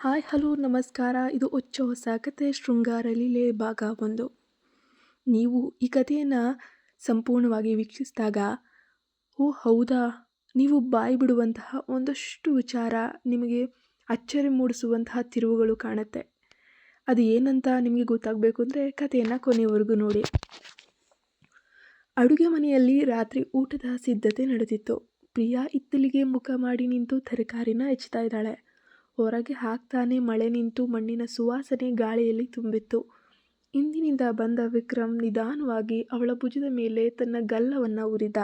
Hi, hello, ನಮಸ್ಕಾರ. ಇದು ಹೊಚ್ಚ ಹೊಸ ಕತೆ, ಶೃಂಗಾರ ಲೀಲೆ, ಭಾಗ ಒಂದು. ನೀವು ಈ ಕಥೆಯನ್ನು ಸಂಪೂರ್ಣವಾಗಿ ವೀಕ್ಷಿಸಿದಾಗ, ಓ ಹೌದಾ, ನೀವು ಬಾಯಿ ಬಿಡುವಂತಹ ಒಂದಷ್ಟು ವಿಚಾರ ನಿಮಗೆ ಅಚ್ಚರಿ ಮೂಡಿಸುವಂತಹ ತಿರುವುಗಳು ಕಾಣುತ್ತೆ. ಅದು ಏನಂತ ನಿಮಗೆ ಗೊತ್ತಾಗಬೇಕು ಅಂದರೆ ಕಥೆಯನ್ನು ಕೊನೆಯವರೆಗೂ ನೋಡಿ. ಅಡುಗೆ ಮನೆಯಲ್ಲಿ ರಾತ್ರಿ ಊಟದ ಸಿದ್ಧತೆ ನಡೆದಿತ್ತು. ಪ್ರಿಯಾ ಇತ್ತಲಿಗೆ ಮುಖ ಮಾಡಿ ನಿಂತು ತರಕಾರಿನ ಹೆಚ್ಚುತ್ತಾ ಇದ್ದಾಳೆ. ಹೊರಗೆ ಹಾಕ್ತಾನೆ ಮಳೆ ನಿಂತು ಮಣ್ಣಿನ ಸುವಾಸನೆ ಗಾಳಿಯಲ್ಲಿ ತುಂಬಿತ್ತು. ಇಂದಿನಿಂದ ಬಂದ ವಿಕ್ರಮ್ ನಿಧಾನವಾಗಿ ಅವಳ ಭುಜದ ಮೇಲೆ ತನ್ನ ಗಲ್ಲವನ್ನು ಉರಿದ.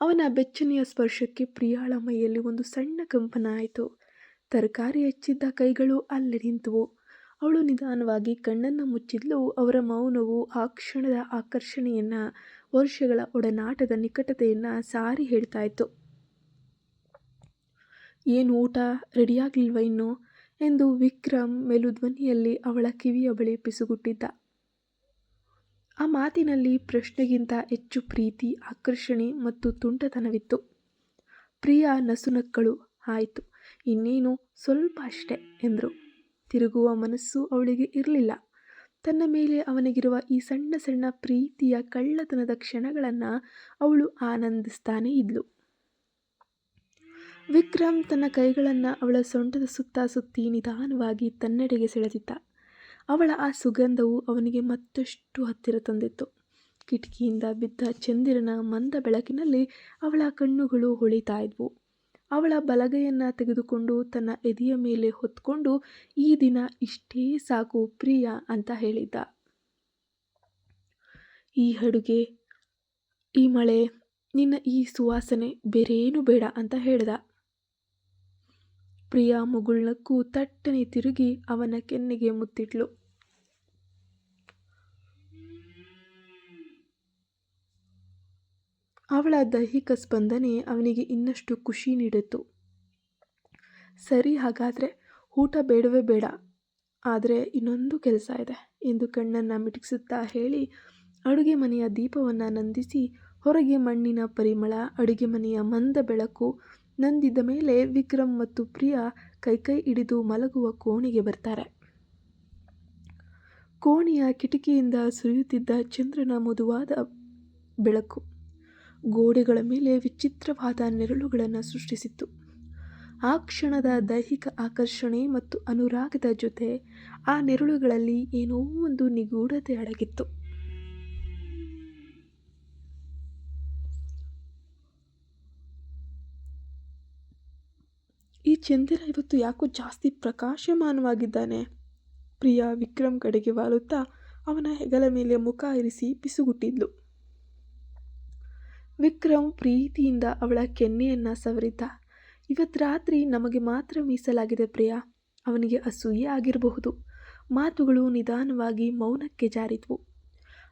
ಅವನ ಬೆಚ್ಚನೆಯ ಸ್ಪರ್ಶಕ್ಕೆ ಪ್ರಿಯಾಳ ಮೈಯಲ್ಲಿ ಒಂದು ಸಣ್ಣ ಕಂಪನ ಆಯಿತು. ತರಕಾರಿ ಹೆಚ್ಚಿದ್ದ ಕೈಗಳು ಅಲ್ಲಿ ನಿಂತವು. ಅವಳು ನಿಧಾನವಾಗಿ ಕಣ್ಣನ್ನು ಮುಚ್ಚಿದ್ಲು. ಅವರ ಮೌನವು ಆ ಕ್ಷಣದ ಆಕರ್ಷಣೆಯನ್ನು, ವರ್ಷಗಳ ಒಡನಾಟದ ನಿಕಟತೆಯನ್ನು ಸಾರಿ ಹೇಳ್ತಾ ಇತ್ತು. ಏನು ಊಟ ರೆಡಿಯಾಗಲಿಲ್ವ ಇನ್ನು? ಎಂದು ವಿಕ್ರಮ್ ಮೆಲುಧ್ವನಿಯಲ್ಲಿ ಅವಳ ಕಿವಿಯ ಬಳಿ ಪಿಸುಗುಟ್ಟಿದ್ದ. ಆ ಮಾತಿನಲ್ಲಿ ಪ್ರಶ್ನೆಗಿಂತ ಹೆಚ್ಚು ಪ್ರೀತಿ, ಆಕರ್ಷಣೆ ಮತ್ತು ತುಂಟತನವಿತ್ತು. ಪ್ರಿಯ ನಸುನಕ್ಕಳು, ಆಯಿತು, ಇನ್ನೇನು? ಸ್ವಲ್ಪ ಅಷ್ಟೆ, ಎಂದರು. ತಿರುಗುವ ಮನಸ್ಸು ಅವಳಿಗೆ ಇರಲಿಲ್ಲ. ತನ್ನ ಮೇಲೆ ಅವನಿಗಿರುವ ಈ ಸಣ್ಣ ಸಣ್ಣ ಪ್ರೀತಿಯ ಕಳ್ಳತನದ ಕ್ಷಣಗಳನ್ನು ಅವಳು ಆನಂದಿಸ್ತಾನೇ ಇದ್ಲು. ವಿಕ್ರಮ್ ತನ್ನ ಕೈಗಳನ್ನು ಅವಳ ಸೊಂಟದ ಸುತ್ತ ಸುತ್ತಿ ನಿಧಾನವಾಗಿ ತನ್ನೆಡೆಗೆ ಸೆಳೆದಿದ್ದ. ಅವಳ ಆ ಸುಗಂಧವು ಅವನಿಗೆ ಮತ್ತಷ್ಟು ಹತ್ತಿರ ತಂದಿತ್ತು. ಕಿಟಕಿಯಿಂದ ಬಿದ್ದ ಚಂದಿರನ ಮಂದ ಬೆಳಕಿನಲ್ಲಿ ಅವಳ ಕಣ್ಣುಗಳು ಹೊಳಿತಾ ಇದ್ವು. ಅವಳ ಬಲಗೈಯನ್ನು ತೆಗೆದುಕೊಂಡು ತನ್ನ ಎದೆಯ ಮೇಲೆ ಹೊತ್ಕೊಂಡು ಈ ದಿನ ಇಷ್ಟೇ ಸಾಕು ಪ್ರಿಯ ಅಂತ ಹೇಳಿದ್ದ. ಈ ಅಡುಗೆ, ಈ ಮಳೆ, ನಿನ್ನ ಈ ಸುವಾಸನೆ ಬೇರೇನು ಬೇಡ ಅಂತ ಹೇಳ್ದ. ಪ್ರಿಯಾ ಮುಗುಳ್ನಕ್ಕೂ ತಟ್ಟನೆ ತಿರುಗಿ ಅವನ ಕೆನ್ನೆಗೆ ಮುತ್ತಿಟ್ಲು. ಅವಳ ದೈಹಿಕ ಸ್ಪಂದನೆ ಅವನಿಗೆ ಇನ್ನಷ್ಟು ಖುಷಿ ನೀಡಿತು. ಸರಿ ಹಾಗಾದರೆ ಊಟ ಬೇಡವೇ ಬೇಡ, ಆದರೆ ಇನ್ನೊಂದು ಕೆಲಸ ಇದೆ ಎಂದು ಕಣ್ಣನ್ನು ಮಿಟುಕಿಸುತ್ತಾ ಹೇಳಿ ಅಡುಗೆ ಮನೆಯ ದೀಪವನ್ನು ನಂದಿಸಿ ಹೊರಗೆ ಮಣ್ಣಿನ ಪರಿಮಳ, ಅಡುಗೆ ಮನೆಯ ಮಂದ ಬೆಳಕು ನಂದಿದ ಮೇಲೆ ವಿಕ್ರಮ್ ಮತ್ತು ಪ್ರಿಯಾ ಕೈಕೈ ಹಿಡಿದು ಮಲಗುವ ಕೋಣೆಗೆ ಬರ್ತಾರೆ. ಕೋಣೆಯ ಕಿಟಕಿಯಿಂದ ಸುರಿಯುತ್ತಿದ್ದ ಚಂದ್ರನ ಮೃದುವಾದ ಬೆಳಕು ಗೋಡೆಗಳ ಮೇಲೆ ವಿಚಿತ್ರವಾದ ನೆರಳುಗಳನ್ನು ಸೃಷ್ಟಿಸಿತ್ತು. ಆ ಕ್ಷಣದ ದೈಹಿಕ ಆಕರ್ಷಣೆ ಮತ್ತು ಅನುರಾಗದ ಜೊತೆ ಆ ನೆರಳುಗಳಲ್ಲಿ ಏನೋ ಒಂದು ನಿಗೂಢತೆ ಅಡಗಿತ್ತು. ಚಂದಿರ ಇವತ್ತು ಯಾಕೋ ಜಾಸ್ತಿ ಪ್ರಕಾಶಮಾನವಾಗಿದ್ದಾನೆ. ಪ್ರಿಯಾ ವಿಕ್ರಮ್ ಕಡೆಗೆ ವಾಲುತ್ತಾ ಅವನ ಹೆಗಲ ಮೇಲೆ ಮುಖ ಇರಿಸಿ ಪಿಸುಗುಟ್ಟಿದ್ಲು. ವಿಕ್ರಮ್ ಪ್ರೀತಿಯಿಂದ ಅವಳ ಕೆನ್ನೆಯನ್ನು ಸವರಿದ್ದ. ಇವತ್ತು ರಾತ್ರಿ ನಮಗೆ ಮಾತ್ರ ಮೀಸಲಾಗಿದೆ ಪ್ರಿಯಾ. ಅವನಿಗೆ ಅಸೂಯೆ ಆಗಿರಬಹುದು. ಮಾತುಗಳು ನಿಧಾನವಾಗಿ ಮೌನಕ್ಕೆ ಜಾರಿದ್ವು.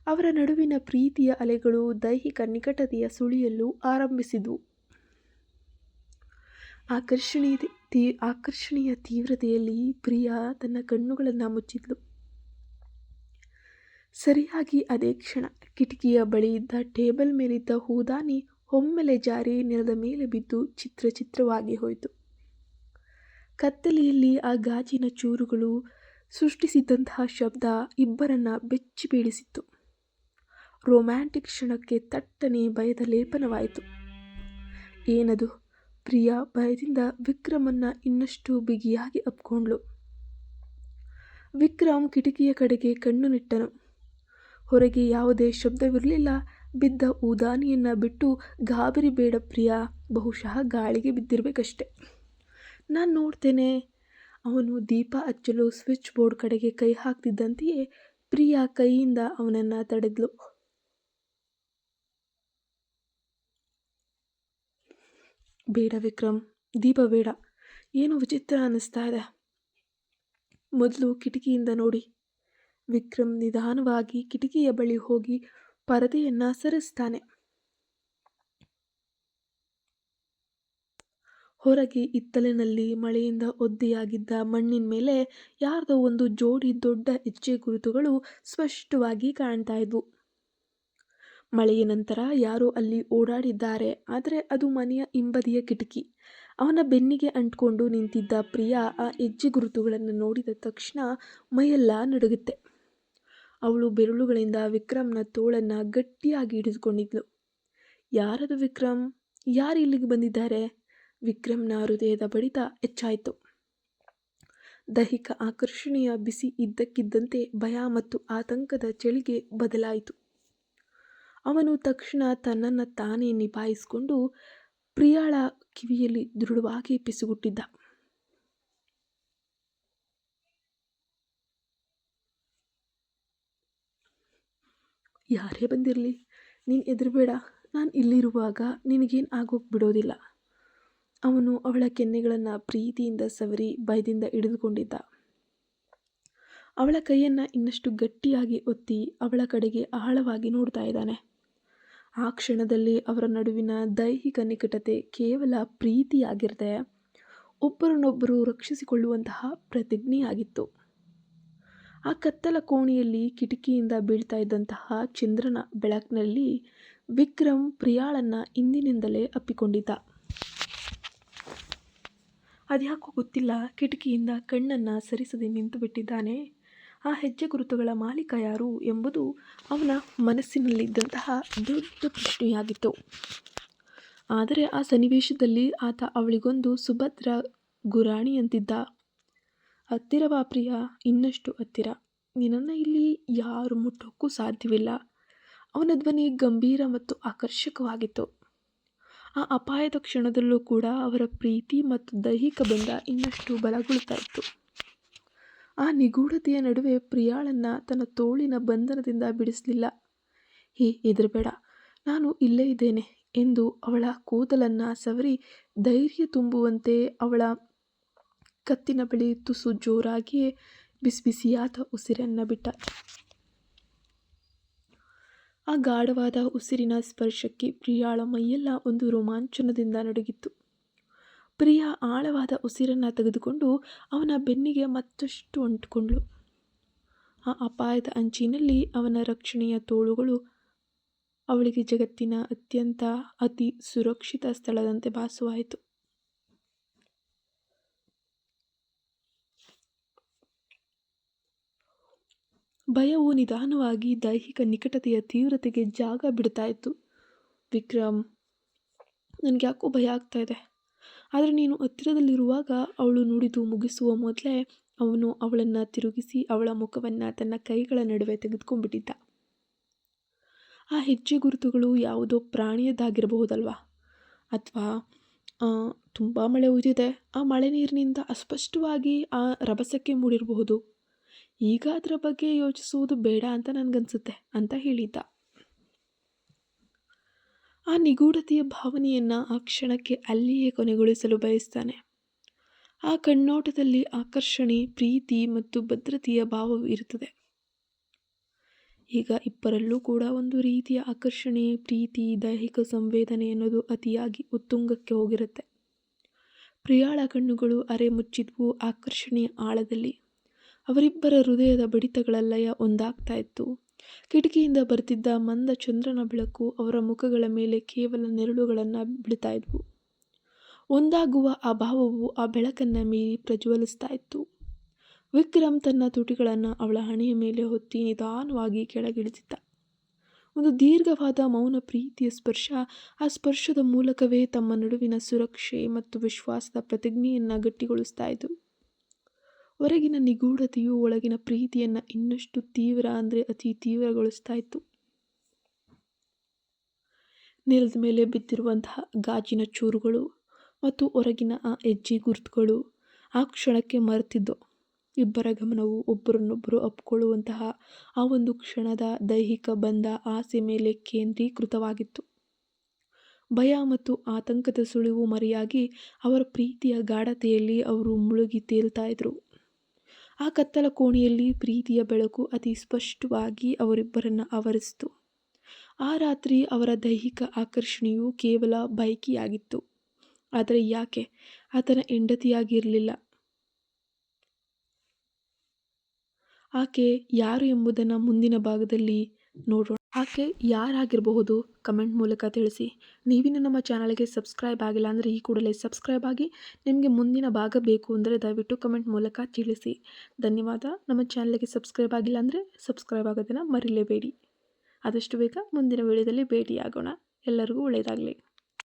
ಅವರ ನಡುವಿನ ಪ್ರೀತಿಯ ಅಲೆಗಳು ದೈಹಿಕ ನಿಕಟತೆಯ ಸುಳಿಯಲು ಆರಂಭಿಸಿದ್ವು. ಆಕರ್ಷಣೀಯ ತೀ ಆಕರ್ಷಣೆಯ ತೀವ್ರತೆಯಲ್ಲಿ ಪ್ರಿಯಾ ತನ್ನ ಕಣ್ಣುಗಳನ್ನು ಮುಚ್ಚಿದ್ಲು. ಸರಿಯಾಗಿ ಅದೇ ಕ್ಷಣ ಕಿಟಕಿಯ ಬಳಿ ಇದ್ದ ಟೇಬಲ್ ಮೇಲಿದ್ದ ಹೂದಾನಿ ಒಮ್ಮೆಲೆ ಜಾರಿ ನೆಲದ ಮೇಲೆ ಬಿದ್ದು ಚಿತ್ರ ಚಿತ್ರವಾಗಿ ಹೋಯಿತು. ಕತ್ತಲೆಯಲ್ಲಿ ಆ ಗಾಜಿನ ಚೂರುಗಳು ಸೃಷ್ಟಿಸಿದ್ದಂತಹ ಶಬ್ದ ಇಬ್ಬರನ್ನ ಬೆಚ್ಚಿ ಬೀಳಿಸಿತ್ತು. ರೊಮ್ಯಾಂಟಿಕ್ ಕ್ಷಣಕ್ಕೆ ತಟ್ಟನೆ ಭಯದ ಲೇಪನವಾಯಿತು. ಏನದು? ಪ್ರಿಯಾ ಭಯದಿಂದ ವಿಕ್ರಮನ್ನ ಇನ್ನಷ್ಟು ಬಿಗಿಯಾಗಿ ಅಪ್ಕೊಂಡ್ಳು. ವಿಕ್ರಮ್ ಕಿಟಕಿಯ ಕಡೆಗೆ ಕಣ್ಣು ನಿಟ್ಟನು. ಹೊರಗೆ ಯಾವುದೇ ಶಬ್ದವಿರಲಿಲ್ಲ. ಬಿದ್ದ ಉದಾನಿಯನ್ನು ಬಿಟ್ಟು ಗಾಬರಿ ಬೇಡ ಪ್ರಿಯಾ, ಬಹುಶಃ ಗಾಳಿಗೆ ಬಿದ್ದಿರಬೇಕಷ್ಟೆ. ನಾನು ನೋಡ್ತೇನೆ. ಅವನು ದೀಪ ಹಚ್ಚಲು ಸ್ವಿಚ್ ಬೋರ್ಡ್ ಕಡೆಗೆ ಕೈ ಹಾಕ್ತಿದ್ದಂತೆಯೇ ಪ್ರಿಯಾ ಕೈಯಿಂದ ಅವನನ್ನು ತಡೆದ್ಲು. ಬೇಡ ವಿಕ್ರಮ್, ದೀಪ ಬೇಡ. ಏನೋ ವಿಚಿತ್ರ ಅನ್ನಿಸ್ತಾ ಇದೆ. ಮೊದಲು ಕಿಟಕಿಯಿಂದ ನೋಡಿ. ವಿಕ್ರಮ್ ನಿಧಾನವಾಗಿ ಕಿಟಕಿಯ ಬಳಿ ಹೋಗಿ ಪರದೆಯನ್ನು ಸರಿಸ್ತಾನೆ. ಹೊರಗೆ ಇತ್ತಲಿನಲ್ಲಿ ಮಳೆಯಿಂದ ಒದ್ದೆಯಾಗಿದ್ದ ಮಣ್ಣಿನ ಮೇಲೆ ಯಾರದೋ ಒಂದು ಜೋಡಿ ದೊಡ್ಡ ಹೆಜ್ಜೆ ಗುರುತುಗಳು ಸ್ಪಷ್ಟವಾಗಿ ಕಾಣ್ತಾ ಇದ್ವು. ಮಳೆಯ ನಂತರ ಯಾರೋ ಅಲ್ಲಿ ಓಡಾಡಿದ್ದಾರೆ. ಆದರೆ ಅದು ಮನೆಯ ಹಿಂಬದಿಯ ಕಿಟಕಿ. ಅವನ ಬೆನ್ನಿಗೆ ಅಂಟ್ಕೊಂಡು ನಿಂತಿದ್ದ ಪ್ರಿಯಾ ಆ ಹೆಜ್ಜೆ ಗುರುತುಗಳನ್ನು ನೋಡಿದ ತಕ್ಷಣ ಮೈಯೆಲ್ಲ ನಡುಗುತ್ತೆ. ಅವಳು ಬೆರಳುಗಳಿಂದ ವಿಕ್ರಮ್ನ ತೋಳನ್ನು ಗಟ್ಟಿಯಾಗಿ ಹಿಡಿದುಕೊಂಡಿದ್ಲು. ಯಾರದು ವಿಕ್ರಮ್? ಯಾರು ಇಲ್ಲಿಗೆ ಬಂದಿದ್ದಾರೆ? ವಿಕ್ರಮ್ನ ಹೃದಯದ ಬಡಿತ ಹೆಚ್ಚಾಯಿತು. ದೈಹಿಕ ಆಕರ್ಷಣೆಯ ಬಿಸಿ ಇದ್ದಕ್ಕಿದ್ದಂತೆ ಭಯ ಮತ್ತು ಆತಂಕದ ಚಳಿಗೆ ಬದಲಾಯಿತು. ಅವನು ತಕ್ಷಣ ತನ್ನನ್ನು ತಾನೇ ನಿಭಾಯಿಸಿಕೊಂಡು ಪ್ರಿಯಾಳ ಕಿವಿಯಲ್ಲಿ ದೃಢವಾಗಿ ಪಿಸುಗುಟ್ಟಿದ್ದ. ಯಾರೇ ಬಂದಿರಲಿ, ನೀನು ಎದುರುಬೇಡ ನಾನು ಇಲ್ಲಿರುವಾಗ ನಿನಗೇನು ಆಗೋಗಿ ಬಿಡೋದಿಲ್ಲ. ಅವನು ಅವಳ ಕೆನ್ನೆಗಳನ್ನು ಪ್ರೀತಿಯಿಂದ ಸವರಿ ಭಯದಿಂದ ಹಿಡಿದುಕೊಂಡಿದ್ದ. ಅವಳ ಕೈಯನ್ನು ಇನ್ನಷ್ಟು ಗಟ್ಟಿಯಾಗಿ ಒತ್ತಿ ಅವಳ ಕಡೆಗೆ ಆಳವಾಗಿ ನೋಡ್ತಾ ಇದ್ದಾನೆ. ಆ ಕ್ಷಣದಲ್ಲಿ ಅವರ ನಡುವಿನ ದೈಹಿಕ ನಿಕಟತೆ ಕೇವಲ ಪ್ರೀತಿಯಾಗಿರದೆ ಒಬ್ಬರನ್ನೊಬ್ಬರು ರಕ್ಷಿಸಿಕೊಳ್ಳುವಂತಹ ಪ್ರತಿಜ್ಞೆಯಾಗಿತ್ತು. ಆ ಕತ್ತಲ ಕೋಣೆಯಲ್ಲಿ ಕಿಟಕಿಯಿಂದ ಬೀಳ್ತಾ ಇದ್ದಂತಹ ಚಂದ್ರನ ಬೆಳಕಿನಲ್ಲಿ ವಿಕ್ರಮ್ ಪ್ರಿಯಾಳನ್ನು ಇಂದಿನಿಂದಲೇ ಅಪ್ಪಿಕೊಂಡಿದ್ದ. ಅದ್ಯಾಕೋ ಗೊತ್ತಿಲ್ಲ, ಕಿಟಕಿಯಿಂದ ಕಣ್ಣನ್ನು ಸರಿಸದೆ ನಿಂತು ಬಿಟ್ಟಿದ್ದಾನೆ ಆ ಹೆಜ್ಜೆ ಗುರುತುಗಳ ಮಾಲೀಕ ಯಾರು ಎಂಬುದು ಅವನ ಮನಸ್ಸಿನಲ್ಲಿದ್ದಂತಹ ದೊಡ್ಡ ಪ್ರಶ್ನೆಯಾಗಿತ್ತು. ಆದರೆ ಆ ಸನ್ನಿವೇಶದಲ್ಲಿ ಆತ ಅವಳಿಗೊಂದು ಸುಭದ್ರ ಗುರಾಣಿಯಂತಿದ್ದ ಹತ್ತಿರವಾ ಪ್ರಿಯ, ಇನ್ನಷ್ಟು ಹತ್ತಿರ. ನಿನ್ನನ್ನು ಇಲ್ಲಿ ಯಾರು ಮುಟ್ಟೋಕ್ಕೂ ಸಾಧ್ಯವಿಲ್ಲ. ಅವನ ಧ್ವನಿ ಗಂಭೀರ ಮತ್ತು ಆಕರ್ಷಕವಾಗಿತ್ತು. ಆ ಅಪಾಯದ ಕ್ಷಣದಲ್ಲೂ ಕೂಡ ಅವರ ಪ್ರೀತಿ ಮತ್ತು ದೈಹಿಕ ಬಂಧ ಇನ್ನಷ್ಟು ಬಲಗೊಳ್ತಾ ಇತ್ತು. ಆ ನಿಗೂಢತೆಯ ನಡುವೆ ಪ್ರಿಯಾಳನ್ನು ತನ್ನ ತೋಳಿನ ಬಂಧನದಿಂದ ಬಿಡಿಸಲಿಲ್ಲ. ಹೇ, ಹೆದರಬೇಡ. ನಾನು ಇಲ್ಲೇ ಇದ್ದೇನೆ ಎಂದು ಅವಳ ಕೂದಲನ್ನು ಸವರಿ ಧೈರ್ಯ ತುಂಬುವಂತೆ ಅವಳ ಕತ್ತಿನ ಬಳಿ ತುಸು ಜೋರಾಗಿಯೇ ಬಿಸಿ ಬಿಸಿಯಾದ ಉಸಿರನ್ನು ಬಿಟ್ಟ. ಆ ಗಾಢವಾದ ಉಸಿರಿನ ಸ್ಪರ್ಶಕ್ಕೆ ಪ್ರಿಯಾಳ ಮೈಯೆಲ್ಲ ಒಂದು ರೋಮಾಂಚನದಿಂದ ನಡುಗಿತ್ತು. ಪ್ರಿಯ ಆಳವಾದ ಉಸಿರನ್ನು ತೆಗೆದುಕೊಂಡು ಅವನ ಬೆನ್ನಿಗೆ ಮತ್ತಷ್ಟು ಅಂಟಿಕೊಂಡಳು. ಆ ಅಪಾಯದ ಅಂಚಿನಲ್ಲಿ ಅವನ ರಕ್ಷಣೆಯ ತೋಳುಗಳು ಅವಳಿಗೆ ಜಗತ್ತಿನ ಅತ್ಯಂತ ಅತಿ ಸುರಕ್ಷಿತ ಸ್ಥಳದಂತೆ ಭಾಸವಾಯಿತು. ಭಯವು ನಿಧಾನವಾಗಿ ದೈಹಿಕ ನಿಕಟತೆಯ ತೀವ್ರತೆಗೆ ಜಾಗ ಬಿಡ್ತಾ ಇತ್ತು. ವಿಕ್ರಮ್ ನನಗೆ ಯಾಕೋ ಭಯ ಆಗ್ತಾ ಇದೆ. ಆದರೆ ನೀನು ಹತ್ತಿರದಲ್ಲಿರುವಾಗ ಅವಳು ನುಡಿದು ಮುಗಿಸುವ ಮೊದಲೇ ಅವನು ಅವಳನ್ನು ತಿರುಗಿಸಿ ಅವಳ ಮುಖವನ್ನು ತನ್ನ ಕೈಗಳ ನಡುವೆ ತೆಗೆದುಕೊಂಡ್ಬಿಟ್ಟಿದ್ದ. ಆ ಹೆಜ್ಜೆ ಗುರುತುಗಳು ಯಾವುದೋ ಪ್ರಾಣಿಯದ್ದಾಗಿರಬಹುದಲ್ವಾ? ಅಥವಾ ತುಂಬ ಮಳೆ ಉಯ್ದಿದೆ. ಆ ಮಳೆ ನೀರಿನಿಂದ ಅಸ್ಪಷ್ಟವಾಗಿ ಆ ರಭಸಕ್ಕೆ ಮೂಡಿರಬಹುದು. ಈಗ ಅದರ ಬಗ್ಗೆ ಯೋಚಿಸುವುದು ಬೇಡ ಅಂತ ನನಗನ್ಸುತ್ತೆ, ಅಂತ ಹೇಳಿದ್ದ. ಆ ನಿಗೂಢತೆಯ ಭಾವನೆಯನ್ನು ಆ ಕ್ಷಣಕ್ಕೆ ಅಲ್ಲಿಯೇ ಕೊನೆಗೊಳಿಸಲು ಬಯಸ್ತಾನೆ. ಆ ಕಣ್ಣೋಟದಲ್ಲಿ ಆಕರ್ಷಣೆ, ಪ್ರೀತಿ ಮತ್ತು ಭದ್ರತೆಯ ಭಾವವಿರುತ್ತದೆ ಈಗ ಇಬ್ಬರಲ್ಲೂ ಕೂಡ ಒಂದು ರೀತಿಯ ಆಕರ್ಷಣೆ, ಪ್ರೀತಿ, ದೈಹಿಕ ಸಂವೇದನೆ ಅನ್ನೋದು ಅತಿಯಾಗಿ ಉತ್ತುಂಗಕ್ಕೆ ಹೋಗಿರುತ್ತೆ. ಪ್ರಿಯಾಳ ಕಣ್ಣುಗಳು ಅರೆ ಮುಚ್ಚಿದ್ವು ಆಕರ್ಷಣೆಯ ಆಳದಲ್ಲಿ. ಅವರಿಬ್ಬರ ಹೃದಯದ ಬಡಿತಗಳ ಲಯ ಒಂದಾಗ್ತಾ ಇತ್ತು. ಕಿಟಕಿಯಿಂದ ಬರ್ತಿದ್ದ ಮಂದ ಚಂದ್ರನ ಬೆಳಕು ಅವರ ಮುಖಗಳ ಮೇಲೆ ಕೇವಲ ನೆರಳುಗಳನ್ನು ಬಿಡ್ತಾ ಇದ್ವು. ಒಂದಾಗುವ ಆ ಭಾವವು ಆ ಬೆಳಕನ್ನು ಮೀರಿ ಪ್ರಜ್ವಲಿಸ್ತಾ ಇತ್ತು. ವಿಕ್ರಮ್ ತನ್ನ ತುಟಿಗಳನ್ನು ಅವಳ ಹಣೆಯ ಮೇಲೆ ಹೊತ್ತಿ ನಿಧಾನವಾಗಿ ಕೆಳಗಿಳಿಸಿದ್ದ. ಒಂದು ದೀರ್ಘವಾದ ಮೌನ ಪ್ರೀತಿಯ ಸ್ಪರ್ಶ ಆ ಸ್ಪರ್ಶದ ಮೂಲಕವೇ ತಮ್ಮ ನಡುವಿನ ಸುರಕ್ಷೆ ಮತ್ತು ವಿಶ್ವಾಸದ ಪ್ರತಿಜ್ಞೆಯನ್ನು ಗಟ್ಟಿಗೊಳಿಸ್ತಾ ಇತ್ತು ಹೊರಗಿನ ನಿಗೂಢತೆಯು ಒಳಗಿನ ಪ್ರೀತಿಯನ್ನು ಇನ್ನಷ್ಟು ತೀವ್ರ ಅಂದರೆ ಅತಿ ತೀವ್ರಗೊಳಿಸ್ತಾ ಇತ್ತು. ನೆಲದ ಮೇಲೆ ಬಿದ್ದಿರುವಂತಹ ಗಾಜಿನ ಚೂರುಗಳು ಮತ್ತು ಹೊರಗಿನ ಆ ಹೆಜ್ಜೆ ಗುರುತುಗಳು ಆ ಕ್ಷಣಕ್ಕೆ ಮರೆತಿದ್ದು. ಇಬ್ಬರ ಗಮನವು ಒಬ್ಬರನ್ನೊಬ್ಬರು ಅಪ್ಕೊಳ್ಳುವಂತಹ ಆ ಒಂದು ಕ್ಷಣದ ದೈಹಿಕ ಬಂಧ ಆಸೆ ಮೇಲೆ ಕೇಂದ್ರೀಕೃತವಾಗಿತ್ತು. ಭಯ ಮತ್ತು ಆತಂಕದ ಸುಳಿವು ಮರೆಯಾಗಿ ಅವರ ಪ್ರೀತಿಯ ಗಾಢತೆಯಲ್ಲಿ ಅವರು ಮುಳುಗಿ ತೇಲ್ತಾ ಇದ್ರು. ಆ ಕತ್ತಲ ಕೋಣೆಯಲ್ಲಿ ಪ್ರೀತಿಯ ಬೆಳಕು ಅತಿ ಸ್ಪಷ್ಟವಾಗಿ ಅವರಿಬ್ಬರನ್ನು ಆವರಿಸಿತು. ಆ ರಾತ್ರಿ ಅವರ ದೈಹಿಕ ಆಕರ್ಷಣೆಯು ಕೇವಲ ಬೈಕಿಯಾಗಿತ್ತು ಆದರೆ ಯಾಕೆ? ಆತನ ಹೆಂಡತಿಯಾಗಿರಲಿಲ್ಲ. ಆಕೆ ಯಾರು ಎಂಬುದನ್ನು ಮುಂದಿನ ಭಾಗದಲ್ಲಿ ನೋಡೋಣ. ಆಕೆ ಯಾರಾಗಿರಬಹುದು, ಕಮೆಂಟ್ ಮೂಲಕ ತಿಳಿಸಿ. ನೀವಿನ್ನು ನಮ್ಮ ಚಾನಲ್ಗೆ ಸಬ್ಸ್ಕ್ರೈಬ್ ಆಗಿಲ್ಲ ಅಂದರೆ ಈ ಕೂಡಲೇ ಸಬ್ಸ್ಕ್ರೈಬ್ ಆಗಿ ನಿಮಗೆ ಮುಂದಿನ ಭಾಗ ಬೇಕು ಅಂದರೆ ದಯವಿಟ್ಟು ಕಮೆಂಟ್ ಮೂಲಕ ತಿಳಿಸಿ. ಧನ್ಯವಾದ. ನಮ್ಮ ಚಾನಲ್ಗೆ ಸಬ್ಸ್ಕ್ರೈಬ್ ಆಗಿಲ್ಲ ಅಂದರೆ ಸಬ್ಸ್ಕ್ರೈಬ್ ಆಗೋದನ್ನು ಮರಿಲೇಬೇಡಿ. ಆದಷ್ಟು ಬೇಗ ಮುಂದಿನ ವಿಡಿಯೋದಲ್ಲಿ ಭೇಟಿಯಾಗೋಣ. ಎಲ್ಲರಿಗೂ ಒಳ್ಳೆಯದಾಗಲಿ.